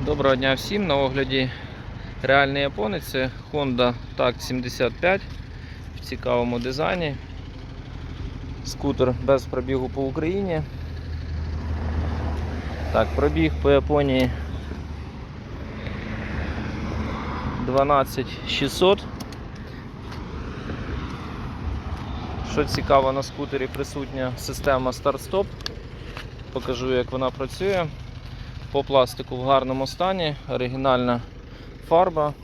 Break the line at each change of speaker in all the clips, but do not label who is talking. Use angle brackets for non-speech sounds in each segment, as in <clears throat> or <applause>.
Доброго дня всім. На огляді реальний японець. Це Honda TAC 75 в цікавому дизайні. Скутер без пробігу по Україні. Так, пробіг по Японії 12600. Що цікаво, на скутері присутня система старт-стоп. Покажу, як вона працює. По пластику в гарному стані, оригінальна фарба.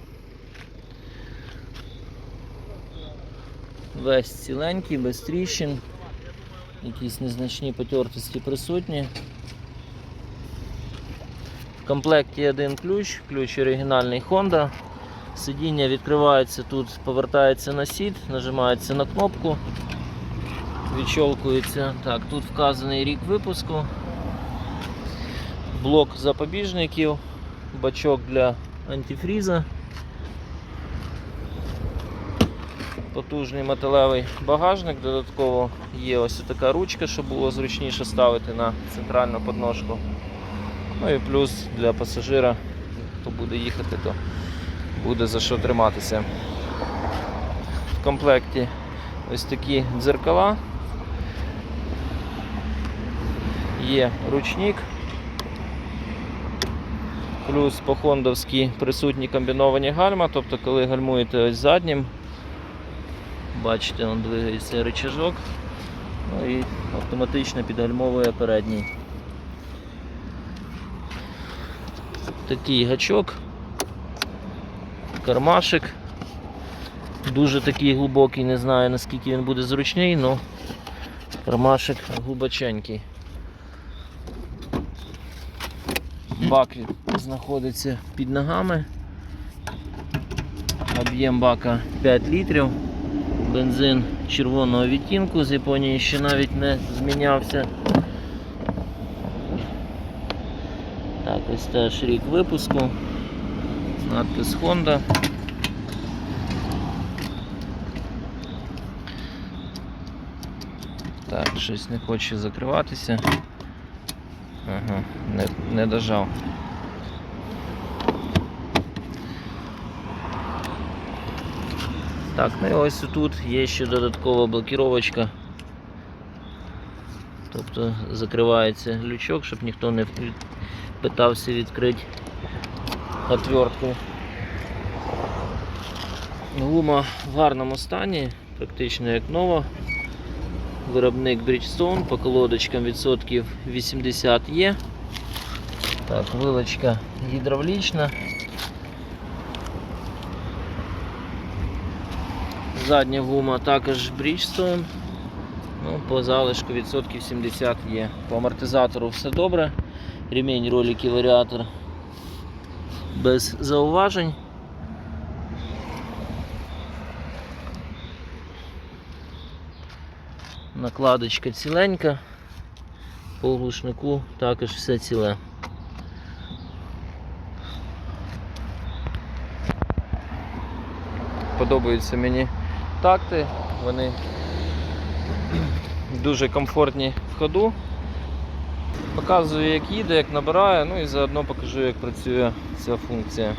Весь ціленький, без тріщин, якісь незначні потертості присутні. В комплекті один ключ, ключ оригінальний Honda. Сидіння відкривається тут, повертається на сід, нажимається на кнопку, відщолкується. Так, тут вказаний рік випуску блок запобіжників, бачок для антифріза, потужний металевий багажник, додатково є ось така ручка, щоб було зручніше ставити на центральну подножку. Ну і плюс для пасажира, хто буде їхати, то буде за що триматися. В комплекті ось такі дзеркала. Є ручник. Плюс по хондовськи присутні комбіновані гальма, тобто коли гальмуєте ось заднім, бачите, он двигається рычажок, ну і автоматично підгальмовує передній. Такий гачок, кармашик, дуже такий глибокий, не знаю наскільки він буде зручний, але кармашик глибоченький. Бак знаходиться під ногами. Об'єм бака 5 літрів. Бензин червоного відтінку з Японії ще навіть не змінявся. Так, ось теж рік випуску. Надпис Honda. Так, щось не хоче закриватися. Не, не дожав. Так, ну і ось тут є ще додаткова блокіровочка. Тобто закривається лючок, щоб ніхто не питався відкрити отвертку. Гума в гарному стані, практично як нова. Виробник Bridgestone по колодочкам відсотків 80 є. Так, вилочка гідравлічна. Задня гума також Bridgestone. Ну, по залишку відсотків 70 є. По амортизатору все добре. Ремінь ролики варіатор без зауважень. Накладочка ціленька, по глушнику також все ціле. Подобаються мені такти, вони <clears throat> дуже комфортні в ходу. Показую, як їде, як набирає, ну і заодно покажу, як працює ця функція.